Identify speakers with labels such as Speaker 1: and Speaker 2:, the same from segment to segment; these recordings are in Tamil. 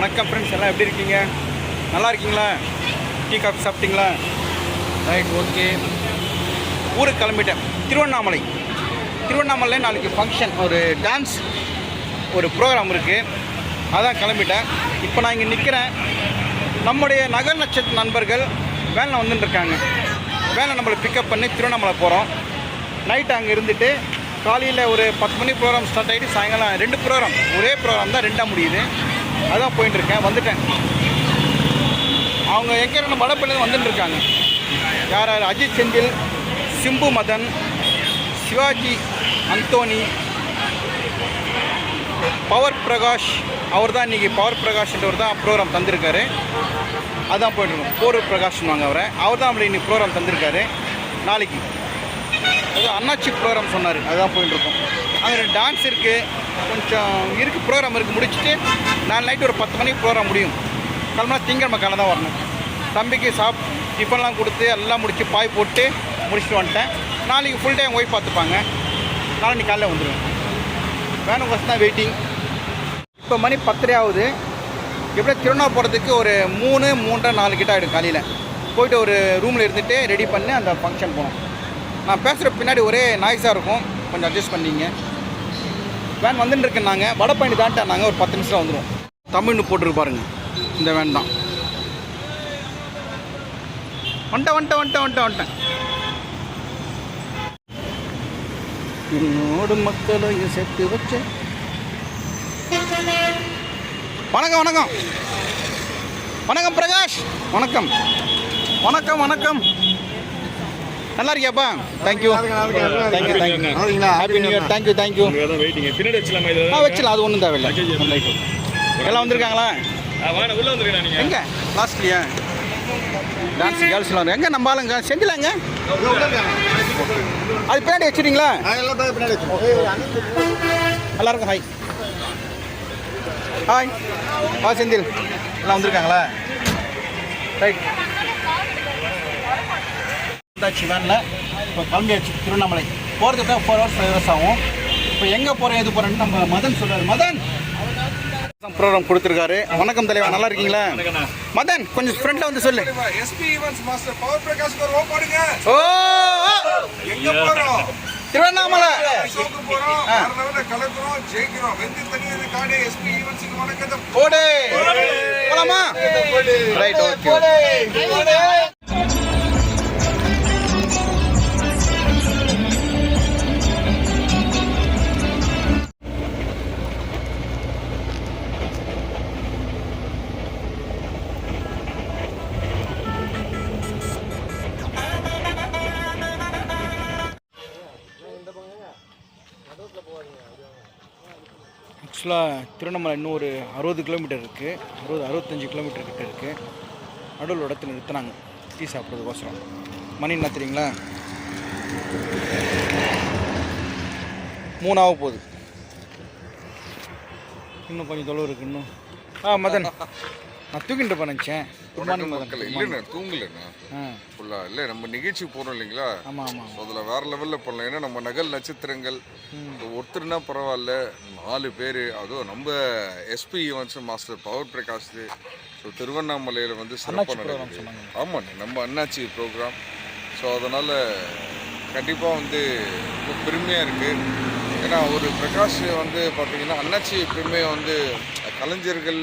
Speaker 1: வணக்கம் ஃப்ரெண்ட்ஸ் எல்லாம் எப்படி இருக்கீங்க நல்லா இருக்கீங்களா டீ காஃபி சாப்பிட்டீங்களா ரைட் ஓகே ஊருக்கு கிளம்பிட்டேன் திருவண்ணாமலை திருவண்ணாமலை நாளைக்கு ஃபங்க்ஷன் ஒரு டான்ஸ் ஒரு ப்ரோக்ராம் இருக்குது அதான் கிளம்பிட்டேன் இப்போ நான் இங்கே நிற்கிறேன் நம்முடைய நகர் நட்சத்திர நண்பர்கள் வேனில் வந்துட்டுருக்காங்க வேலை நம்மளை பிக்கப் பண்ணி திருவண்ணாமலை போகிறோம் நைட் அங்கே இருந்துட்டு காலையில் ஒரு பத்து மணி ப்ரோக்ராம் ஸ்டார்ட் ஆகிட்டு சாயங்காலம் ரெண்டு ப்ரோக்ராம் ஒரே ப்ரோக்ராம் தான் ரெண்டாக முடியுது அதான் இருக்கேன் வந்துட்டேன் அவங்க எங்கே ரெண்டு மடப்பிலேருந்து வந்துட்டு இருக்காங்க யார் யார் அஜித் செந்தில் சிம்பு மதன் சிவாஜி அந்தோனி பவர் பிரகாஷ் அவர் தான் இன்றைக்கி பவர் பிரகாஷ்ன்றவர் தான் ப்ரோக்ராம் தந்திருக்காரு அதுதான் போயிட்டுருக்கோம் போர் பிரகாஷ்னுவாங்க அவரை அவர் தான் அப்படி இன்றைக்கி ப்ரோக்ராம் தந்திருக்காரு நாளைக்கு அது அண்ணாச்சி ப்ரோக்ராம் சொன்னார் அதுதான் போயிட்டுருக்கோம் அங்கே டான்ஸ் இருக்குது கொஞ்சம் இருக்குது ப்ரோக்ராம் இருக்குது முடிச்சுட்டு நாலு நைட்டு ஒரு பத்து மணிக்கு ப்ரோக்ராம் முடியும் கிளம்புனா திங்கிழமை காலம் தான் வரணும் தம்பிக்கு சாப் டிஃபன்லாம் கொடுத்து எல்லாம் முடித்து பாய் போட்டு முடிச்சுட்டு வந்துட்டேன் நாளைக்கு ஃபுல் டே என் ஒய்ஃப் பார்த்துப்பாங்க நாளைக்கு காலையில் வந்துடுவேன் வேணும் ஃபஸ்ட் தான் வெயிட்டிங் இப்போ மணி பத்தரை ஆகுது எப்படியா திருவண்ணா போகிறதுக்கு ஒரு மூணு மூன்றரை நாலு கிட்ட ஆகிடும் காலையில் போயிட்டு ஒரு ரூமில் இருந்துகிட்டு ரெடி பண்ணி அந்த ஃபங்க்ஷன் போனோம் நான் பேசுகிற பின்னாடி ஒரே நாய்ஸாக இருக்கும் கொஞ்சம் அட்ஜஸ்ட் பண்ணிங்க வேன் வந்துட்டு இருக்குன்னாங்க வடப்பயணி நாங்கள் ஒரு பத்து நிமிஷம் வந்துடும் தமிழ்னு போட்டிருக்கு பாருங்க இந்த வேன் தான் வந்துட்டேன் வந்துட்டேன் வந்துட்டேன் வண்ட வந்துட்டேன் என்னோட மக்களையும் சேர்த்து வச்ச வணக்கம் வணக்கம் வணக்கம் பிரகாஷ் வணக்கம் வணக்கம் வணக்கம் நல்லா இருக்கியாப்பா thank you thank you thank you happy new year thank you thank you ஆ வச்சிடலாம் அது ஒன்றும் தேவையில்லை எல்லாம் வந்திருக்காங்களா எங்கே லாஸ்ட்லியா டான்ஸ் கேர்ள்ஸ் எல்லாம் எங்க நம்ம ஆளுங்க செஞ்சிலாங்க அது பின்னாடி வச்சுட்டீங்களா எல்லாருக்கும் ஹாய் ஹாய் ஹா செந்தில் எல்லாம் வந்திருக்காங்களா ரைட் தாச்சி வேனில் இப்போ கிளம்பியாச்சு திருவண்ணாமலை போகிறதுக்கு தான் ஃபோர் ஹவர்ஸ் ஃபைவ் ஹவர்ஸ் ஆகும் இப்போ எங்கே போகிறோம் எது போகிறேன்னு நம்ம மதன் சொல்கிறார் மதன் ப்ரோக்ராம் கொடுத்துருக்காரு வணக்கம் தலைவா நல்லா இருக்கீங்களா மதன் கொஞ்சம் ஃப்ரெண்ட்ல வந்து சொல்லு
Speaker 2: SP events master power Prakash ஒரு ஓ போடுங்க ஓ எங்க போறோம் திருவண்ணாமலை ஷோக்கு போறோம் வரனவன கலக்குறோம் ஜெயிக்கிறோம் வெந்தி எஸ்பி ஈவென்ட்ஸ்க்கு வணக்கம் போடு
Speaker 1: போலாமா ரைட் ஓகே ஆக்சுவலாக திருவண்ணாமலை இன்னும் ஒரு அறுபது கிலோமீட்டர் இருக்குது அறுபது அறுபத்தஞ்சு கிலோமீட்டர் கிட்டே இருக்குது நடுவில் இடத்துல நிறுத்தினாங்க டீ சாப்பிட்றதுக்கோசரம் மணி என்ன தெரியுங்களா மூணாக போகுது இன்னும் கொஞ்சம் தொலைவு இருக்குது இன்னும் ஆ மதன் நான் தூக்கிட்டு நினச்சேன்
Speaker 2: குட் இல்லைண்ணா தூங்கலண்ணா ஃபுல்லாக இல்லை நம்ம நிகழ்ச்சி போகிறோம் இல்லைங்களா அதில் வேற லெவலில் பண்ணலாம் ஏன்னா நம்ம நகல் நட்சத்திரங்கள் ஒருத்தர்னா பரவாயில்ல நாலு பேர் அதுவும் நம்ம எஸ்பி வந்து மாஸ்டர் பவர் பிரகாஷ் ஸோ திருவண்ணாமலையில் வந்து
Speaker 1: சிறப்பாக நடக்குது
Speaker 2: ஆமாம் நம்ம அண்ணாச்சி ப்ரோக்ராம் ஸோ அதனால் கண்டிப்பாக வந்து ரொம்ப பெருமையாக இருக்குது ஏன்னா ஒரு பிரகாஷ் வந்து பார்த்திங்கன்னா அண்ணாச்சி எப்பயுமே வந்து கலைஞர்கள்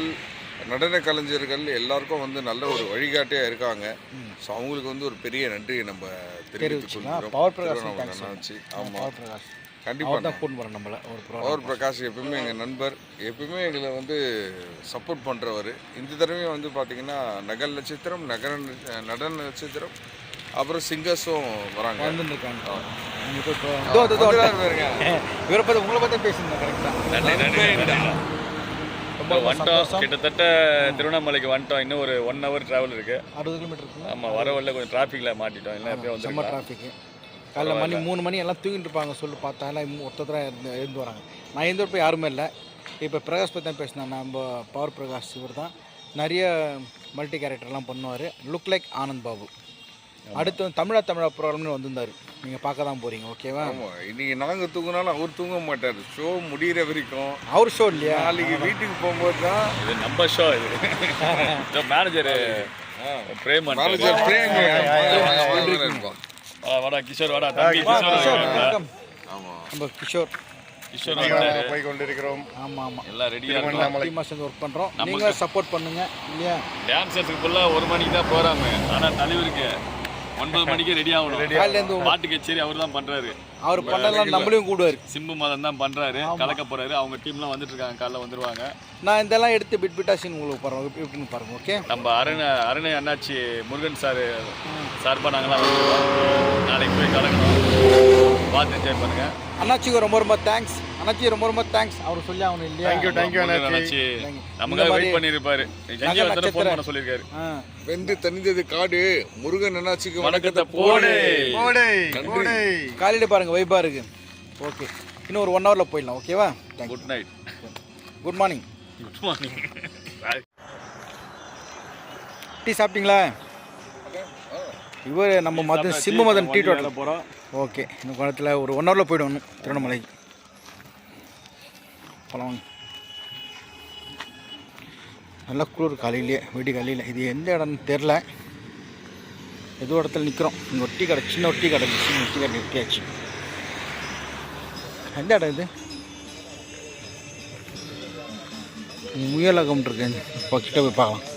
Speaker 2: நடன கலைஞர்கள் எல்லாருக்கும் வந்து நல்ல ஒரு வழிகாட்டியாக இருக்காங்க ஸோ அவங்களுக்கு வந்து ஒரு பெரிய நன்றியை நம்ம
Speaker 1: தெரிவித்துக்கொள்கிறோம் ஆமாம் கண்டிப்பாக கூட்டு நம்மளை
Speaker 2: பவர் பிரகாஷ் எப்பவுமே எங்கள் நண்பர் எப்பவுமே எங்களை வந்து சப்போர்ட் பண்ணுறவர் இந்த தடவையும் வந்து பார்த்திங்கன்னா நகல் நட்சத்திரம் நகர நடன நட்சத்திரம் அப்புறம் சிங்கர்ஸும் வராங்க
Speaker 1: உங்களை பற்றி பேசுங்க கரெக்டாக
Speaker 3: ரொம்ப வந்துட்டோம் கிட்டத்தட்ட திருவண்ணாமலைக்கு வந்துட்டோம் இன்னும் ஒரு ஒன் ஹவர் ட்ராவல் இருக்குது
Speaker 1: அறுபது கிலோமீட்டர்
Speaker 3: ஆமாம் வர வரல கொஞ்சம் டிராஃபிக்கில் மாட்டிட்டோம் இல்லை
Speaker 1: எப்பயும் வந்து செம்ம டிராஃபிக்கு காலைல மணி மூணு மணி எல்லாம் தூங்கிட்டு இருப்பாங்க சொல்லி பார்த்தா எல்லாம் ஒருத்தர் எழுந்து வராங்க நான் எழுந்து வரப்போ யாருமே இல்லை இப்போ பிரகாஷ் பற்றி தான் பேசினேன் நம்ம பவர் பிரகாஷ் இவர் தான் நிறைய மல்டி கேரக்டர்லாம் பண்ணுவார் லுக் லைக் ஆனந்த் பாபு அடுத்து தமிழா தமிழா ப்ரோக்ராம்னு வந்திருந்தார் நீங்கள் பார்க்க தான் போகிறீங்க ஓகேவா
Speaker 2: இன்னைக்கு நாங்கள் தூங்கினாலும் அவர் தூங்க மாட்டார் ஷோ முடிகிற வரைக்கும்
Speaker 1: அவர் ஷோ இல்லையா
Speaker 2: நாளைக்கு வீட்டுக்கு போகும்போது தான்
Speaker 3: இது நம்ம ஷோ இது மேனேஜரு பிரேம்
Speaker 2: மேனேஜர் பிரேம்
Speaker 3: வாடா கிஷோர் வாடா தம்பி கிஷோர்
Speaker 1: ஆமாம் நம்ம கிஷோர்
Speaker 2: போய் கொண்டிருக்கிறோம்
Speaker 1: ஆமாம் ஆமாம் எல்லாம் ரெடியாக இருக்கோம் சேர்ந்து ஒர்க் பண்றோம் நீங்கள் சப்போர்ட் பண்ணுங்க இல்லையா
Speaker 3: டான்ஸர்ஸுக்கு ஃபுல்லாக ஒரு மணிக்கு தான் போகிறாங்க ஆனா தலைவருக்கு ஒன்பது மணிக்கு ரெடி ஆகணும் பாட்டு கச்சேரி அவர் தான் பண்றாரு
Speaker 1: அவர் பண்ணலாம் நம்மளையும் கூடுவார்
Speaker 3: சிம்பு மதன் தான் பண்றாரு கலக்க போறாரு அவங்க டீம்லாம் வந்துட்டு இருக்காங்க காலைல வந்துருவாங்க
Speaker 1: நான் இதெல்லாம் எடுத்து பிட் பிட்டா சீன் உங்களுக்கு பாருங்க எப்படின்னு பாருங்க ஓகே நம்ம
Speaker 3: அரண அருணை அண்ணாச்சி முருகன் சார் சார்பாக நாங்களாம் நாளைக்கு போய் கலக்கணும் பார்த்து என்ஜாய் பண்ணுங்கள்
Speaker 1: அண்ணாச்சிக்கு ரொம்ப ரொம்ப தேங்க்ஸ் அண்ணாச்சி ரொம்ப ரொம்ப தேங்க்ஸ் அவர் சொல்லி அவனு
Speaker 2: இல்லையா தேங்க்யூ தேங்க்யூ
Speaker 3: அண்ணாச்சி நமக்கு வெயிட் பண்ணியிருப்பாரு என்ஜாய் வந்து ஃபோன் பண்ண சொல்லிருக்காரு
Speaker 2: வெந்து தனிந்தது காடு முருகன் அண்ணாச்சிக்கு வணக்கத்தை போடு போடு
Speaker 1: காலையில் பாருங்க வைபா இருக்கு ஓகே இன்னும் ஒரு ஒன் ஹவரில் போயிடலாம் ஓகேவா good night good morning good morning tea சாப்பிட்டீங்களா இவர் நம்ம மதன் சிம்மு மதன் டீ டோட்டல் போகிறோம் ஓகே இந்த காலத்தில் ஒரு ஒன் ஹவரில் போய்டும் திருவண்ணாமலை பழம் நல்ல குளிர் காலையிலே வெடி காலையில் இது எந்த இடம்னு தெரில எது இடத்துல நிற்கிறோம் இங்கே ஒரு டீ கடை சின்ன ஒரு டீ கடை சின்ன டீ கடை நிறுத்தியாச்சு எந்த இடம் இது முயலகம் இருக்கு பக்கிட்ட போய் பார்க்கலாம்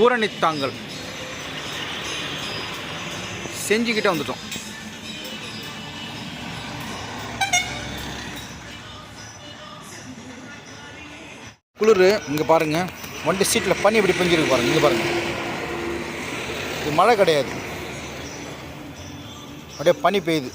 Speaker 1: ஊரணித்தாங்கல் செஞ்சுக்கிட்டே வந்துட்டோம் குளிர் இங்கே பாருங்கள் வண்டி சீட்டில் பனி இப்படி பெஞ்சிருக்கு பாருங்கள் இங்கே பாருங்கள் இது மழை கிடையாது அப்படியே பனி பெய்யுது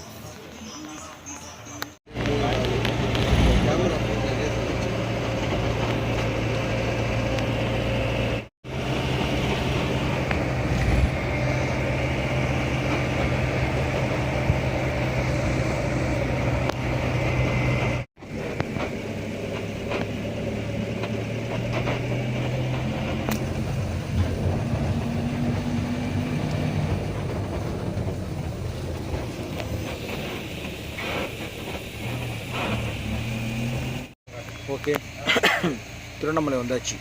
Speaker 1: ஓகே திருவண்ணாமலை வந்தாச்சு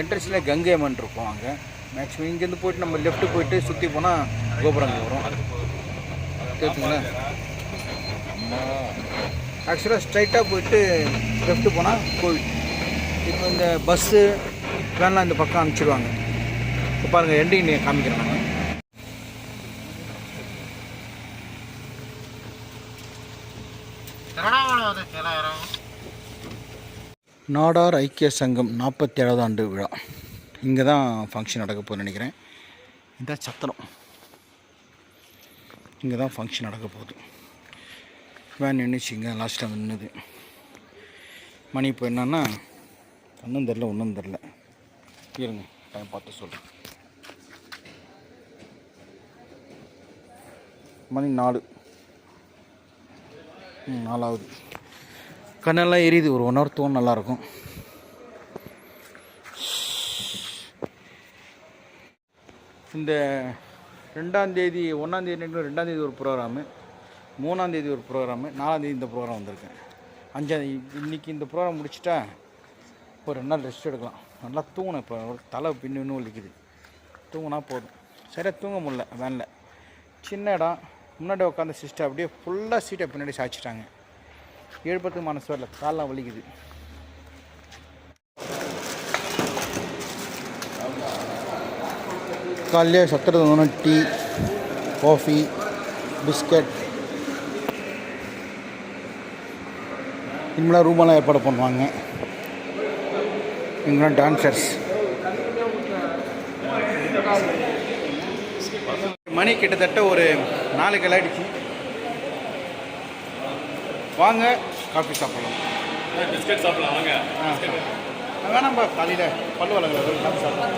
Speaker 1: என்ட்ரன்ஸில் கங்கை அம்மன் இருக்கும் அங்கே மேக்ஸிமம் இங்கேருந்து போயிட்டு நம்ம லெஃப்ட்டு போயிட்டு சுற்றி போனால் கோபுரங்கள் வரும் கேட்டுங்களா ஆக்சுவலாக ஸ்ட்ரைட்டாக போயிட்டு லெஃப்ட்டு போனால் கோவில் இப்போ இந்த பஸ்ஸு வேணாம் இந்த பக்கம் அனுப்பிச்சிடுவாங்க இப்போ பாருங்கள் எண்டிங் நீங்கள் காமிக்கிறேன் நாங்கள் திருவண்ணாமலை வந்து நாடார் ஐக்கிய சங்கம் நாற்பத்தி ஏழாவது ஆண்டு விழா இங்கே தான் ஃபங்க்ஷன் நடக்க போகுதுன்னு நினைக்கிறேன் இதான் சத்திரம் இங்கே தான் ஃபங்க்ஷன் நடக்க போகுது வேன் நின்றுச்சு இங்கே லாஸ்ட் டைம் நின்றுது மணி இப்போ என்னன்னா ஒன்றும் தெரில ஒன்றும் தெரில இருங்க டைம் பார்த்து சொல்கிறேன் மணி நாலு நாலாவது கண்ணெல்லாம் எரியுது ஒரு ஒன் ஹவர் தோணும் நல்லாயிருக்கும் இந்த ரெண்டாந்தேதி ஒன்றாந்தேதி ரெண்டாந்தேதி ஒரு ப்ரோக்ராமு மூணாந்தேதி ஒரு ப்ரோக்ராமு நாலாந்தேதி இந்த ப்ரோக்ராம் வந்திருக்கேன் அஞ்சாந்தேதி இன்றைக்கி இந்த ப்ரோக்ராம் முடிச்சுட்டா ஒரு ரெண்டு நாள் ரெஸ்ட் எடுக்கலாம் நல்லா தூங்கினேன் இப்போ ஒரு தலை பின்னு பின்னு வலிக்குது தூங்கினா போதும் சரியாக தூங்க முடில வேனில் சின்ன இடம் முன்னாடி உட்காந்து சிஸ்டர் அப்படியே ஃபுல்லாக சீட்டை பின்னாடி சாய்ச்சிட்டாங்க எழுப்புறதுக்கு மனசு வரல காலெலாம் வலிக்குது காலையில் சத்திரத்தை ஒன்று டீ காஃபி பிஸ்கட் இனிமேலாம் ரூமெல்லாம் ஏற்பாடு பண்ணுவாங்க இங்கெல்லாம் டான்சர்ஸ் மணி கிட்டத்தட்ட ஒரு நாலு கிளாடிச்சு வாங்க காஃபி சாப்பிடலாம்
Speaker 3: பிஸ்கட் சாப்பிடலாம் வாங்க
Speaker 1: வேணாம்பா காலையில் பல்லு வளர்கிற காஃபி சாப்பிடலாம்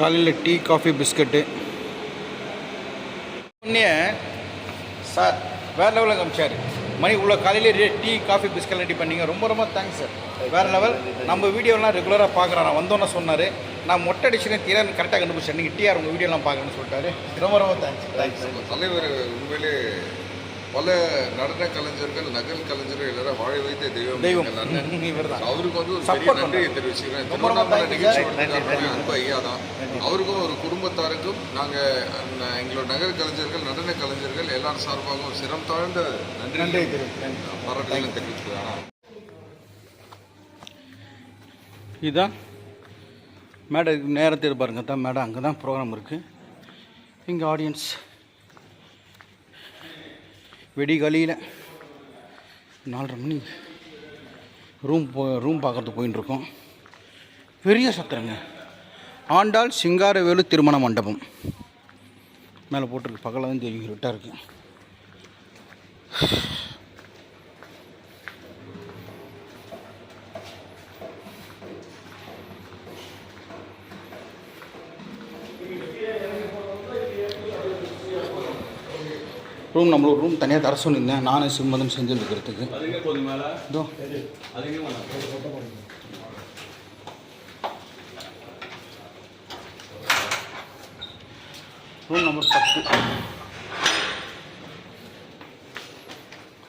Speaker 1: காலையில் டீ காஃபி பிஸ்கட்டு உடனே சார் வேறு லெவலில் காமிச்சார் மணி இவ்வளோ காலையில் டீ காஃபி பிஸ்கட் ரெடி பண்ணிங்க ரொம்ப ரொம்ப தேங்க்ஸ் சார் வேறு லெவல் நம்ம வீடியோலாம் ரெகுலராக பார்க்குறோம் நான் வந்தோன்னே சொன்னார் நான் மொட்டை அடிச்சுனே தீரன் கரெக்டாக கண்டுபிடிச்சேன் நீங்கள் டிஆர் உங்கள் வீடியோலாம் பார்க்கணும்னு சொல்லிட்டாரு ரொம்ப ரொம்ப தேங்க்ஸ்
Speaker 2: தேங்க்ஸ் தலைவர் உண்மையிலே பல நடன கலைஞர்கள் நகல் கலைஞர்கள் எல்லாரும் வாழ வைத்த தெய்வம் தெய்வம் அவருக்கு வந்து ஒரு பெரிய நன்றியை தெரிவிச்சுக்கிறேன் திருவண்ணாமலை ரொம்ப ஐயா தான் அவருக்கும் ஒரு குடும்பத்தாருக்கும் நாங்கள் எங்களோட நகர கலைஞர்கள் நடன கலைஞர்கள் எல்லாரும் சார்பாகவும் சிரம் தாழ்ந்த நன்றி பாராட்டுகளும் தெரிவிச்சுக்கிறேன்
Speaker 1: இதான் மேடம் நேரத்தை பாருங்க தான் மேடம் அங்கே தான் ப்ரோக்ராம் இருக்குது இங்கே ஆடியன்ஸ் வெடிகளியில் நாலரை மணி ரூம் போ ரூம் பார்க்குறதுக்கு போயின்னு இருக்கோம் பெரிய சத்திரங்க ஆண்டாள் சிங்காரவேலு திருமண மண்டபம் மேலே போட்டிருக்கு பகலாக தான் தெரியும் இருட்டாக இருக்குது ரூம் நம்மளுக்கு ரூம் தனியாக தர சொன்னிருந்தேன் நானே சிம்மதம் செஞ்சுருக்கிறதுக்கு இதோ ரூம் நம்பர் பத்து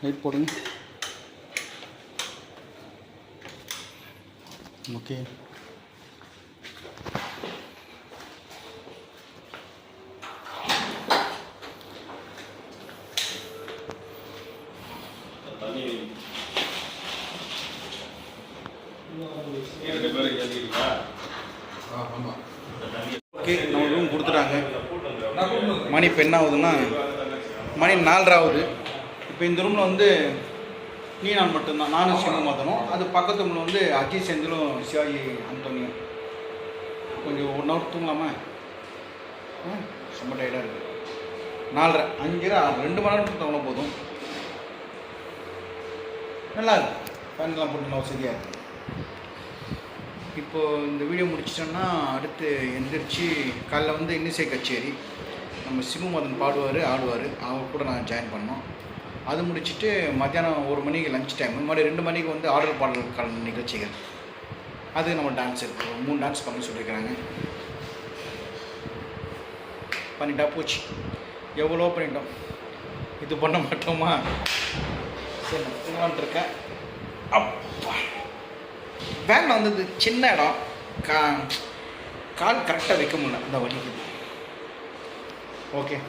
Speaker 1: லைட் போடுங்க ஓகே ரூம் மணி இப்போ என்ன ஆகுதுன்னா மணி நாலராவது ஆகுது இப்போ இந்த ரூமில் வந்து நீ நான் மட்டும்தான் நானும் சிவம் மாத்தனும் அது பக்கத்து ரூமில் வந்து அஜி செந்திலும் சிவாஜி அந்தோனியும் கொஞ்சம் ஒன் ஹவர் தூங்கலாமா ரொம்ப டயர்டாக இருக்குது நாலரை அஞ்சரை ரெண்டு மணி நேரம் தவணை போதும் நல்லா இருக்கும் ஃபேன்லாம் போட்டு வசதியாக இருக்குது இப்போது இந்த வீடியோ முடிச்சிட்டோன்னா அடுத்து எந்திரிச்சு காலைல வந்து இன்னிசை கச்சேரி நம்ம மதன் பாடுவார் ஆடுவார் அவங்க கூட நான் ஜாயின் பண்ணோம் அது முடிச்சுட்டு மத்தியானம் ஒரு மணிக்கு லஞ்ச் டைம் மாதிரி ரெண்டு மணிக்கு வந்து ஆடல் பாடல் கல நிகழ்ச்சிகள் அது நம்ம டான்ஸ் இருக்குது மூணு டான்ஸ் பண்ண சொல்லியிருக்கிறாங்க பண்ணிட்டா போச்சு எவ்வளோ பண்ணிட்டோம் இது பண்ண மாட்டோமா சரி இருக்கேன் அப்பா வேன் வந்தது சின்ன இடம் கா கால் கரெக்டாக வைக்க முடியல அந்த வழிக்கு ஓகே